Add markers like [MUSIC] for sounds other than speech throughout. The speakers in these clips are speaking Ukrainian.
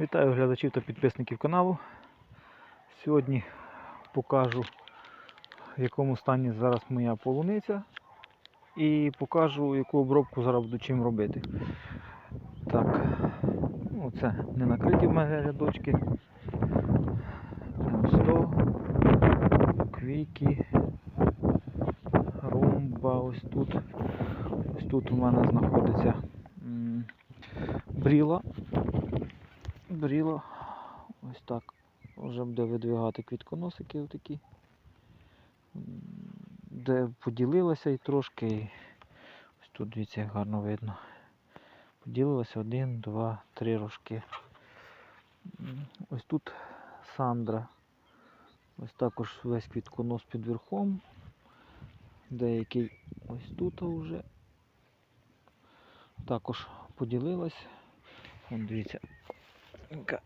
Вітаю глядачів та підписників каналу. Сьогодні покажу, в якому стані зараз моя полуниця. І покажу, яку обробку зараз буду чим робити. Так, ну це не накриті в мене рядочки. Сто, квіки, румба, ось тут. Ось тут у мене знаходиться бріла. Бріло. Ось так. Вже буде видвигати квітконосики отакі. Де поділилася і трошки. Ось тут дивіться, як гарно видно. Поділилося один, два, три рожки. Ось тут Сандра. Ось також весь квітконос під верхом. Деякий ось тут вже. Також поділилась. Вон дивіться, Ка-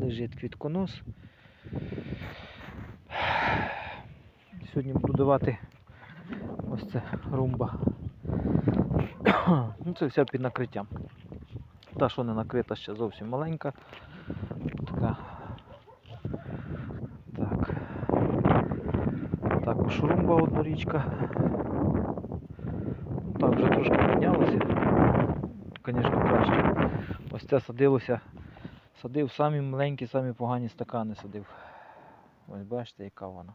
лежить квітконос. Сьогодні буду давати ось це румба. ну, це все під накриттям. Та, що не накрита, ще зовсім маленька. Така. Так. Також румба однорічка. Так, вже трошки піднялося. Звісно, краще. Ось це садилося. Садив самі маленькі, самі погані стакани садив. Ось бачите, яка вона.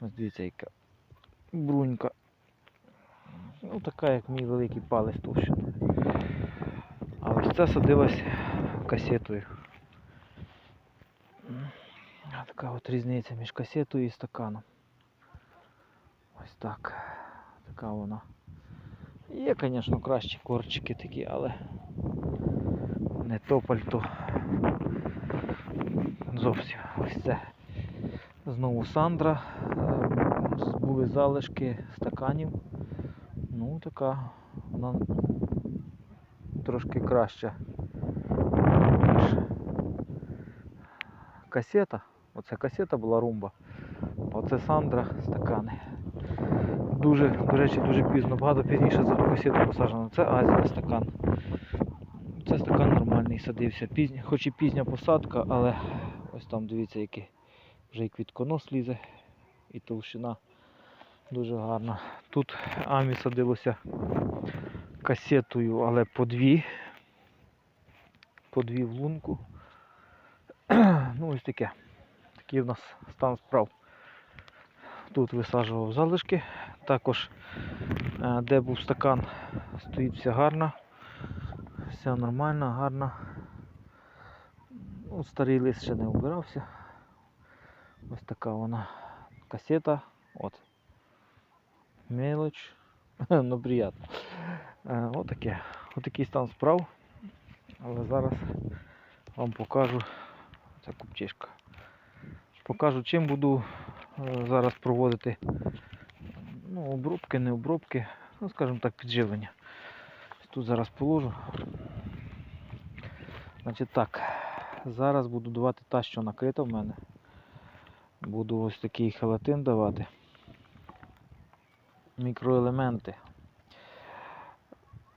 Ось дивіться, яка брунька. Ну така, як мій великий палець товщиною. А ось це садилось касетою. Така от різниця між касетою і стаканом. Ось так. Така вона. Є, звісно, кращі корчики такі, але не то пальто. Зовсім ось це. Знову Сандра. Е, Були залишки стаканів. Ну, така вона трошки краща, касета. Оце касета була румба. Оце Сандра стакани. Дуже, до речі, дуже пізно, багато пізніше за ту касету посаджено. Це Азія стакан. Це стакан нормальний садився. Пізня, хоч і пізня посадка, але ось там дивіться, який вже і квітконос лізе, і товщина дуже гарна. Тут амі садилося касетою, але по дві. По дві в лунку. [CLEARS THROAT] ну ось таке. Такий в нас стан справ. Тут висаджував залишки. Також, е, де був стакан, стоїть все гарно. Все нормально, гарно. Ну, старий лист ще не вбирався. Ось така вона касета. От. Мелоч. [LAUGHS] ну приємно. Е, Отаке. Отакий стан справ. Але зараз вам покажу ця купчишка. Покажу, чим буду е, зараз проводити ну, обробки, не обробки, ну, скажімо так, підживлення. Тут зараз положу. Значить так, зараз буду давати та, що накрита в мене. Буду ось такий хелатин давати. Мікроелементи.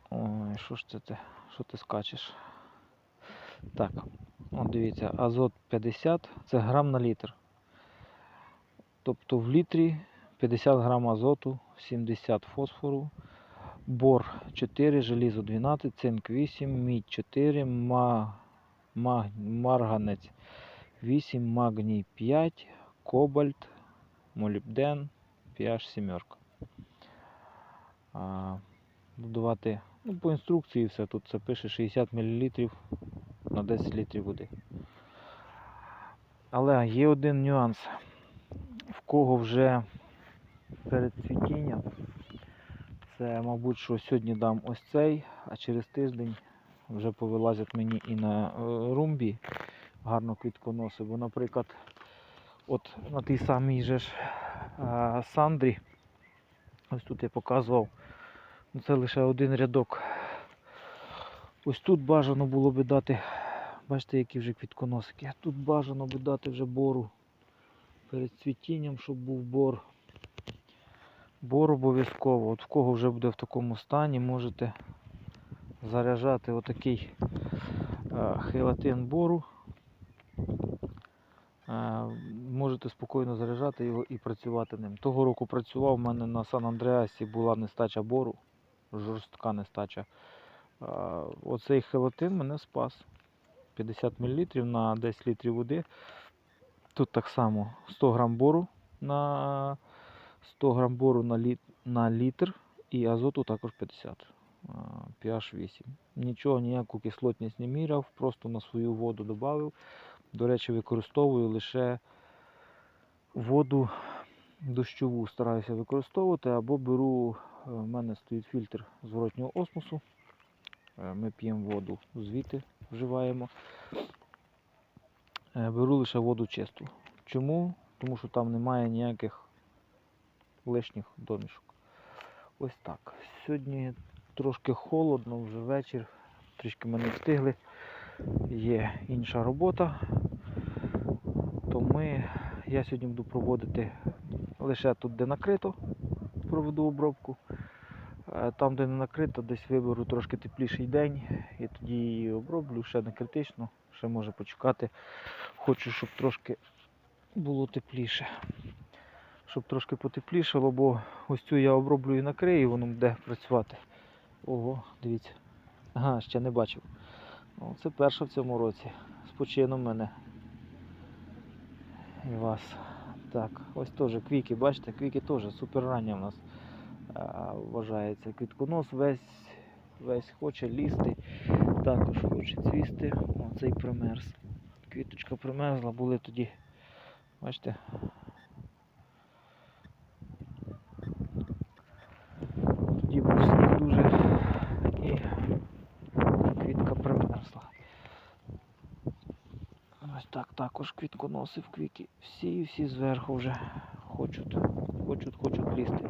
Ой, що ж це ти? Що ти скачеш? Так, от дивіться, азот 50 це грам на літр. Тобто в літрі 50 грам азоту, 70 фосфору, бор 4, желізо 12, цинк 8, мідь 4, ма, маг, марганець 8, магній 5, кобальт, молібден, pH 7. А, додавати ну, по інструкції все тут це пише 60 мл на 10 літрів води. Але є один нюанс. В кого вже перед цвітінням, це, мабуть, що сьогодні дам ось цей, а через тиждень вже повилазять мені і на е, румбі гарно квітконоси. Бо, наприклад, от на тій самій же ж е, Сандрі, ось тут я показував, ну, це лише один рядок. Ось тут бажано було би дати, бачите, які вже квітконосики. Тут бажано би дати вже бору перед цвітінням, щоб був бор. Бор обов'язково. От в кого вже буде в такому стані, можете заряджати отакий Е, Хелатин бору. Е, Можете спокійно заряджати його і працювати ним. Того року працював, у мене на Сан Андреасі була нестача бору, жорстка нестача. Е, Оцей хелатин мене спас. 50 мл на 10 літрів води. Тут так само 100 грам бору на 100 грам бору на, літ, на літр і азоту також 50. pH 8. Нічого, ніяку кислотність не міряв, просто на свою воду додав. До речі, використовую лише воду дощову стараюся використовувати, або беру, е, в мене стоїть фільтр зворотнього осмосу. Е, Ми п'ємо воду звідти, вживаємо. Е, Беру лише воду чисту. Чому? Тому що там немає ніяких лишніх домішок. Ось так. Сьогодні трошки холодно, вже вечір, трішки ми не встигли. Є інша робота. То ми, я сьогодні буду проводити лише тут, де накрито, проведу обробку. Е, Там, де не накрито, десь виберу трошки тепліший день і тоді її оброблю, ще не критично, ще може почекати. Хочу, щоб трошки було тепліше. Щоб трошки потеплішало, бо ось цю я оброблю і накрию, і воно буде працювати. Ого, дивіться. Ага, ще не бачив. О, це перша в цьому році. З почином мене. І вас. Так, ось теж квіки, бачите, квіки теж супер рання в нас а, вважається. Квітконос весь, весь хоче лізти, також хоче цвісти. Оцей примерз. Квіточка примерзла, були тоді, бачите. Тоді був сніг дуже і квітка примерзла. Ось так також квітконоси в квіки. Всі всі зверху вже хочуть, хочуть, хочуть лізти.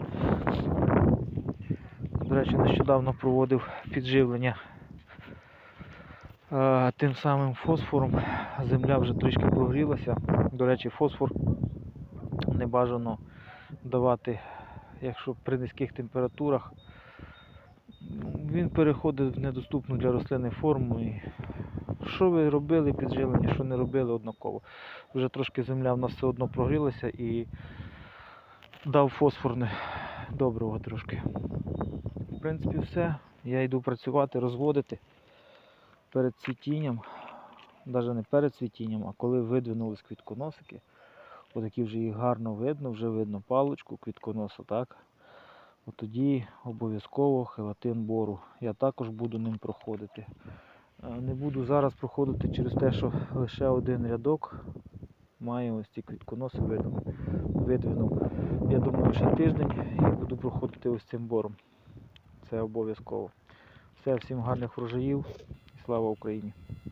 До речі, нещодавно проводив підживлення е, тим самим фосфором. Земля вже трішки прогрілася. До речі, фосфор не бажано давати, якщо при низьких температурах. Він переходить в недоступну для рослини форму. І що ви робили підживлення, що не робили однаково. Вже трошки земля в нас все одно прогрілася і дав фосфорне доброго трошки. В принципі, все. Я йду працювати, розводити перед цвітінням, навіть не перед цвітінням, а коли видвинулись квітконосики. Отакі вже їх гарно видно, вже видно паличку квітконоса, так? От тоді обов'язково хелатин бору. Я також буду ним проходити. Е, Не буду зараз проходити через те, що лише один рядок має ось ці квітконоси видвинув. Я думаю, ще тиждень і буду проходити ось цим бором. Це обов'язково. Все, всім гарних врожаїв і слава Україні!